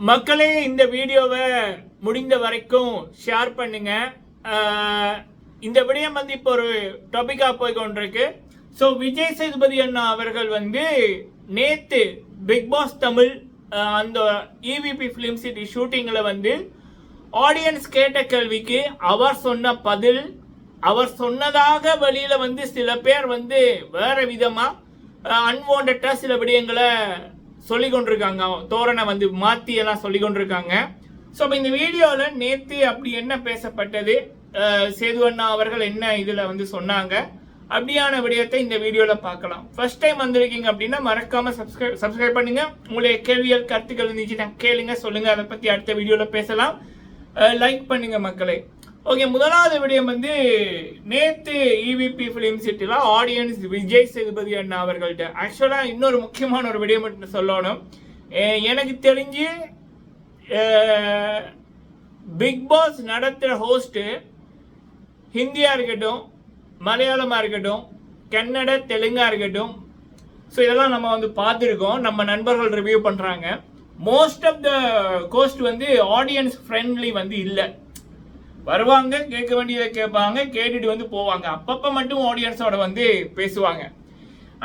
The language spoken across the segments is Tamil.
மக்களே இந்த வீடியோவை முடிந்த வரைக்கும் ஷேர் பண்ணுங்க. இந்த விடயம் வந்து இப்போ ஒரு டாபிக்காக போய் கொண்டிருக்கு. ஸோ விஜய் சேதுபதி அண்ணா அவர்கள் வந்து நேத்து பிக் பாஸ் தமிழ் அந்த இவிபி ஃபிலிம் சிட்டி ஷூட்டிங்கில் வந்து ஆடியன்ஸ் கேட்ட கேள்விக்கு அவர் சொன்ன பதில் அவர் சொன்னதாக வழியில் வந்து சில பேர் வந்து வேற விதமாக அன்வான்டாக சில விடயங்களை சொல்லி கொண்டிருக்காங்க தோரணை வந்து மாத்தி எல்லாம் சொல்லி கொண்டிருக்காங்க ஸோ இப்போ இந்த வீடியோவில் நேற்று அப்படி என்ன பேசப்பட்டது? சேது அண்ணா அவர்கள் என்ன இதில் வந்து சொன்னாங்க? அப்படியான விடயத்தை இந்த வீடியோவில் பார்க்கலாம். ஃபர்ஸ்ட் டைம் வந்திருக்கீங்க அப்படின்னா மறக்காமல் சப்ஸ்கிரைப் சப்ஸ்கிரைப் பண்ணுங்க. உங்களுடைய கேள்விகள் கருத்துக்கள் இருந்துச்சுன்னா கேளுங்க. சொல்லுங்க. அதை பற்றி அடுத்த வீடியோவில் பேசலாம். லைக் பண்ணுங்க மக்களை. ஓகே முதலாவது விடயம் வந்து நேத்து இவிபி ஃபிலிம் சிட்டில ஆடியன்ஸ் விஜய் சேதுபதி அண்ணா அவர்கள்ட்ட. ஆக்சுவலாக இன்னொரு முக்கியமான ஒரு விடயம் மட்டும் சொல்லணும். எனக்கு தெரிஞ்சு பிக் பாஸ் நடத்துகிற ஹோஸ்ட்டு ஹிந்தியாக இருக்கட்டும் மலையாளமாக இருக்கட்டும் கன்னட தெலுங்காக இருக்கட்டும். ஸோ இதெல்லாம் நம்ம வந்து பார்த்துருக்கோம். நம்ம நண்பர்கள் ரிவ்யூ பண்ணுறாங்க மோஸ்ட் ஆஃப் த கோஸ்ட் வந்து ஆடியன்ஸ் ஃப்ரெண்ட்லி வந்து இல்லை. வருவாங்க கேட்க வேண்டியதை கேட்பாங்க கேட்டுட்டு வந்து போவாங்க. அப்பப்போ மட்டும் ஆடியன்ஸோட வந்து பேசுவாங்க.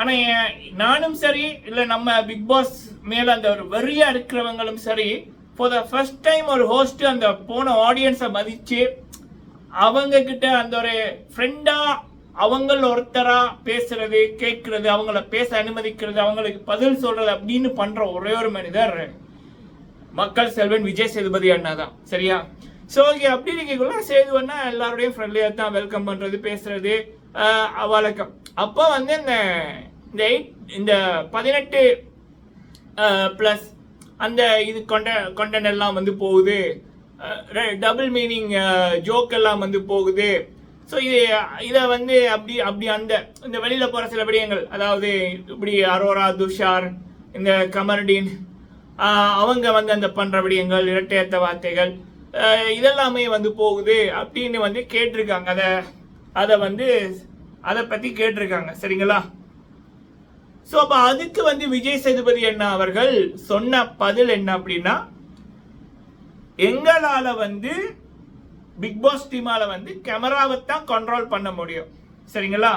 ஆனால் நானும் சரி இல்லை நம்ம பிக் பாஸ் மேலே அந்த ஒரு வெறியா இருக்கிறவங்களும் சரி ஃபார் த ஃபர்ஸ்ட் டைம் ஒரு ஹோஸ்ட் அந்த போன ஆடியன்ஸை மதித்து அவங்க கிட்ட அந்த ஒரு ஃப்ரெண்டா அவங்கள ஒருத்தரா பேசுறது கேட்கறது அவங்கள பேச அனுமதிக்கிறது அவங்களுக்கு பதில் சொல்றது அப்படின்னு பண்ற ஒரே ஒரு மனிதர் மக்கள் செல்வன் விஜய் சேதுபதி அண்ணா தான் சரியா? ஸோ ஓகே அப்படி இருக்கக்குள்ள சேது அண்ணா எல்லாரோடையும் ஃப்ரெண்ட்லியாக தான் வெல்கம் பண்ணுறது பேசுறது. வழக்கம் அப்போ வந்து இந்த இந்த எயிட் இந்த பதினெட்டு ப்ளஸ் அந்த இது கொண்ட கொண்டன் எல்லாம் வந்து போகுது. டபுள் மீனிங் ஜோக் எல்லாம் வந்து போகுது. ஸோ இது இதை வந்து அப்படி அப்படி அந்த இந்த வெளியில் போகிற சில விடயங்கள் அதாவது இப்படி அரோரா துஷார் இந்த கமர்டீன் அவங்க வந்து அந்த பண்ணுற விடயங்கள் இரட்டையத்த வார்த்தைகள் இதெல்லாமே வந்து போகுது அப்படின்னு வந்து கேட்டிருக்காங்க. அதை அதை வந்து அதை பற்றி கேட்டிருக்காங்க. சரிங்களா? ஸோ அப்போ அதுக்கு வந்து விஜய் சேதுபதி அண்ணா அவர்கள் சொன்ன பதில் என்ன அப்படின்னா எங்களால் வந்து பிக் பாஸ் டீமால வந்து கேமராவை தான் கண்ட்ரோல் பண்ண முடியும். சரிங்களா?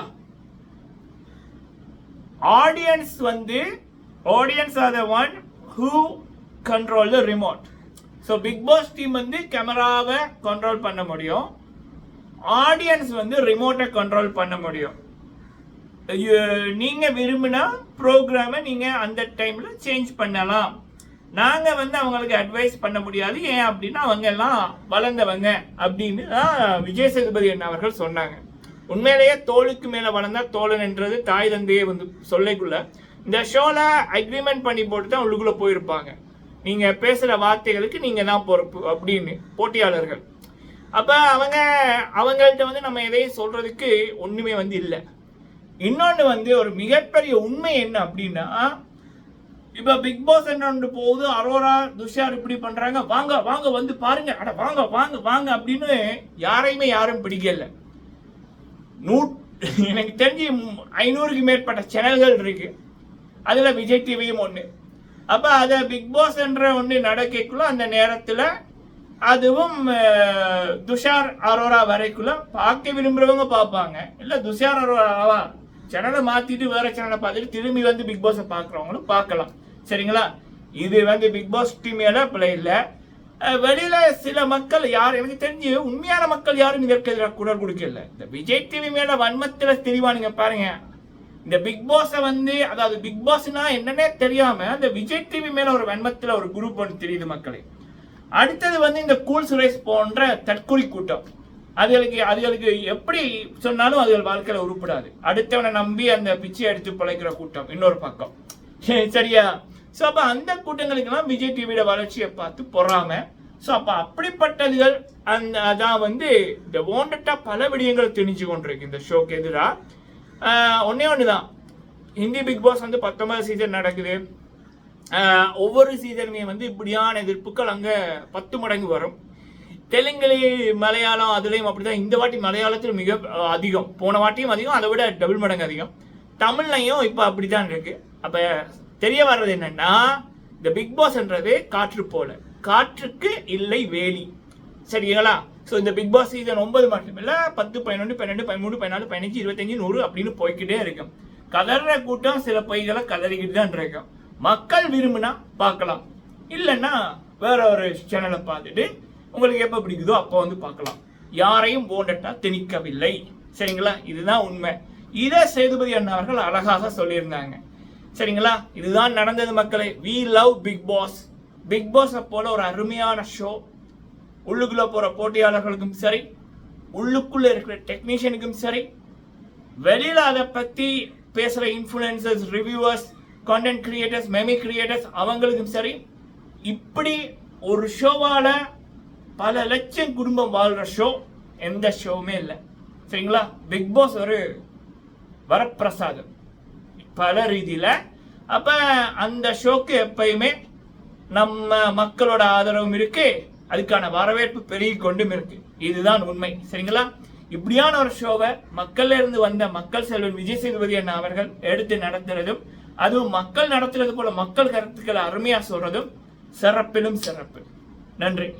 ஆடியன்ஸ் வந்து audience are the one who control the remote so Bigg Boss team வந்து கேமராவை கண்ட்ரோல் பண்ண முடியும். ஆடியன்ஸ் வந்து ரிமோட்டை கண்ட்ரோல் பண்ண முடியும். நீங்கள் விரும்பினா ப்ரோக்ராமை நீங்கள் அந்த டைமில் சேஞ்ச் பண்ணலாம். நாங்கள் வந்து அவங்களுக்கு அட்வைஸ் பண்ண முடியாது. ஏன் அப்படின்னா அவங்க எல்லாம் வளர்ந்தவங்க அப்படின்னு தான் விஜய் சேதுபதி அண்ணா அவர்கள் சொன்னாங்க. உண்மையிலேயே தோளுக்கு மேலே வளர்ந்தா தோழன் என்றது தாய் தந்தையே வந்து சொல்லைக்குள்ள. இந்த ஷோவில் அக்ரிமெண்ட் பண்ணி போட்டு தான் உள்ளுக்குள்ளே போயிருப்பாங்க. நீங்க பேசுற வார்த்தைகளுக்கு நீங்க தான் பொறுப்பு அப்படின்னு போட்டியாளர்கள். அப்ப அவங்க அவங்கள்ட்ட வந்து நம்ம எதையும் சொல்றதுக்கு ஒண்ணுமே வந்து இல்லை. இன்னொன்று வந்து ஒரு மிகப்பெரிய உண்மை என்ன அப்படின்னா இப்போ பிக் பாஸ் என்ன போகுது? அரோரா துஷார் இப்படி பண்றாங்க. வாங்க வாங்க வந்து பாருங்க. அட வாங்க வாங்க வாங்க அப்படின்னு யாரையுமே யாரும் பிடிக்கல. நூ எனக்கு தெரிஞ்சு ஐநூறுக்கு மேற்பட்ட சேனல்கள் இருக்கு. அதில் விஜய் டிவியும் ஒன்று அப்போ அதை பிக் பாஸ் என்ற ஒன்று நடக்கக்குள்ள அந்த நேரத்தில் அதுவும் துஷார் அரோரா வரைக்குள்ள பார்க்க விரும்புகிறவங்க பார்ப்பாங்க. இல்லை துஷார் அரோராவா சேனலை மாற்றிட்டு வேற சேனலை பார்த்துட்டு திரும்பி வந்து பிக் பாஸை பார்க்குறவங்களும் பார்க்கலாம். சரிங்களா? இது வந்து பிக் பாஸ் டீம் மேல பிள்ளை இல்லை. வெளியில சில மக்கள் யார் எனக்கு தெரிஞ்சு உண்மையான மக்கள் யாரும் இதற்கு எதிராக குரல் கொடுக்கல. இந்த விஜய் டிவி மேல வன்மத்துல தெரிவானுங்க பாருங்க. இந்த பிக் பாஸை வந்து அதாவது பிக் பாஸ்னா என்னன்னே தெரியாம அந்த விஜய் டிவி மேல ஒரு வெண்மத்தில் ஒரு குரூப் ஒன்று தெரியுது மக்களே. அடுத்தது வந்து இந்த கூல் சுரேஷ் போன்ற தற்கொலை கூட்டம். அதுகளுக்கு அதுகளுக்கு எப்படி சொன்னாலும் அதுகள் வாழ்க்கையில உருப்படாது. அடுத்தவனை நம்பி அந்த பிச்சை எடுத்து பிழைக்கிற கூட்டம் இன்னொரு பக்கம். சரியா? ஸோ அப்போ அந்த கூட்டங்களுக்கெல்லாம் விஜய் டிவியோட வளர்ச்சியை பார்த்து பொறாம ஸோ அப்போ அப்படிப்பட்டதுகள் அந்த அதான் வந்து இந்த ஓண்டட்டா பல விடயங்கள் தெரிஞ்சு கொண்டிருக்கு இந்த ஷோக்கு எதிராக ஒன்றே ஒன்று தான் ஹிந்தி பிக் பாஸ் வந்து பத்தொன்பது சீசன் நடக்குது. ஒவ்வொரு சீசனுமே வந்து இப்படியான எதிர்ப்புகள் அங்கே பத்து மடங்கு வரும். தெலுங்குல மலையாளம் அதுலேயும் அப்படிதான். இந்த வாட்டி மலையாளத்தில் மிக அதிகம். போன வாட்டியும் அதிகம் அதை விட டபுள் மடங்கு அதிகம். தமிழ்லையும் இப்போ அப்படி தான் இருக்குது அப்போ தெரிய வர்றது என்னென்னா இந்த பிக் பாஸ்ன்றது காற்று போல. காற்றுக்கு இல்லை வேலி. சரிங்களா? ஸோ இந்த பிக் பாஸ் சீசன் ஒன்பது மட்டும் பத்து பதினொன்று பன்னெண்டு பதிமூணு பதினாலு பதினஞ்சு இருபத்தஞ்சு நூறு அப்படின்னு போய்க்கிட்டே இருக்கும். கதற கூட்டம் சில பொய்களை கதறிக்கிட்டு தான் இருக்கும். மக்கள் விரும்பினா பார்க்கலாம். இல்லைன்னா வேற ஒரு சேனலை பார்த்துட்டு உங்களுக்கு எப்போ பிடிக்குதோ அப்போ வந்து பார்க்கலாம். யாரையும் போண்டட்டா திணிக்கவில்லை. சரிங்களா? இதுதான் உண்மை. இதை சேதுபதி அண்ணாவர்கள் அழகாக சொல்லியிருந்தாங்க. சரிங்களா? இதுதான் நடந்தது மக்களே. We love Bigg Boss Bigg Boss போல ஒரு அருமையான ஷோ உள்ளுக்குள்ளே போகிற போட்டியாளர்களுக்கும் சரி உள்ளுக்குள்ளே இருக்கிற டெக்னீஷியனுக்கும் சரி வெளியில அதை பற்றி பேசுகிற influencers reviewers content creators meme creators அவங்களுக்கும் சரி இப்படி ஒரு ஷோவால் பல லட்சம் குடும்பம் வாழ்கிற ஷோ எந்த ஷோவுமே இல்லை. சரிங்களா? பிக் பாஸ் ஒரு வரப்பிரசாதம். பல ரீதியில் அப்போ அந்த ஷோக்கு எப்பயுமே நம்ம மக்களோட ஆதரவும் இருக்குது அதுக்கான வரவேற்பு பெருகி கொண்டும் இருக்கு. இதுதான் உண்மை. சரிங்களா? இப்படியான ஒரு ஷோவை மக்கள்ல இருந்து வந்த மக்கள் செல்வன் விஜய் சேதுபதி அண்ணா அவர்கள் எடுத்து நடத்துறதும் அதுவும் மக்கள் நடத்துறது போல மக்கள் கருத்துக்களை அருமையா சொல்றதும் சிறப்பிலும் சிறப்பு. நன்றி.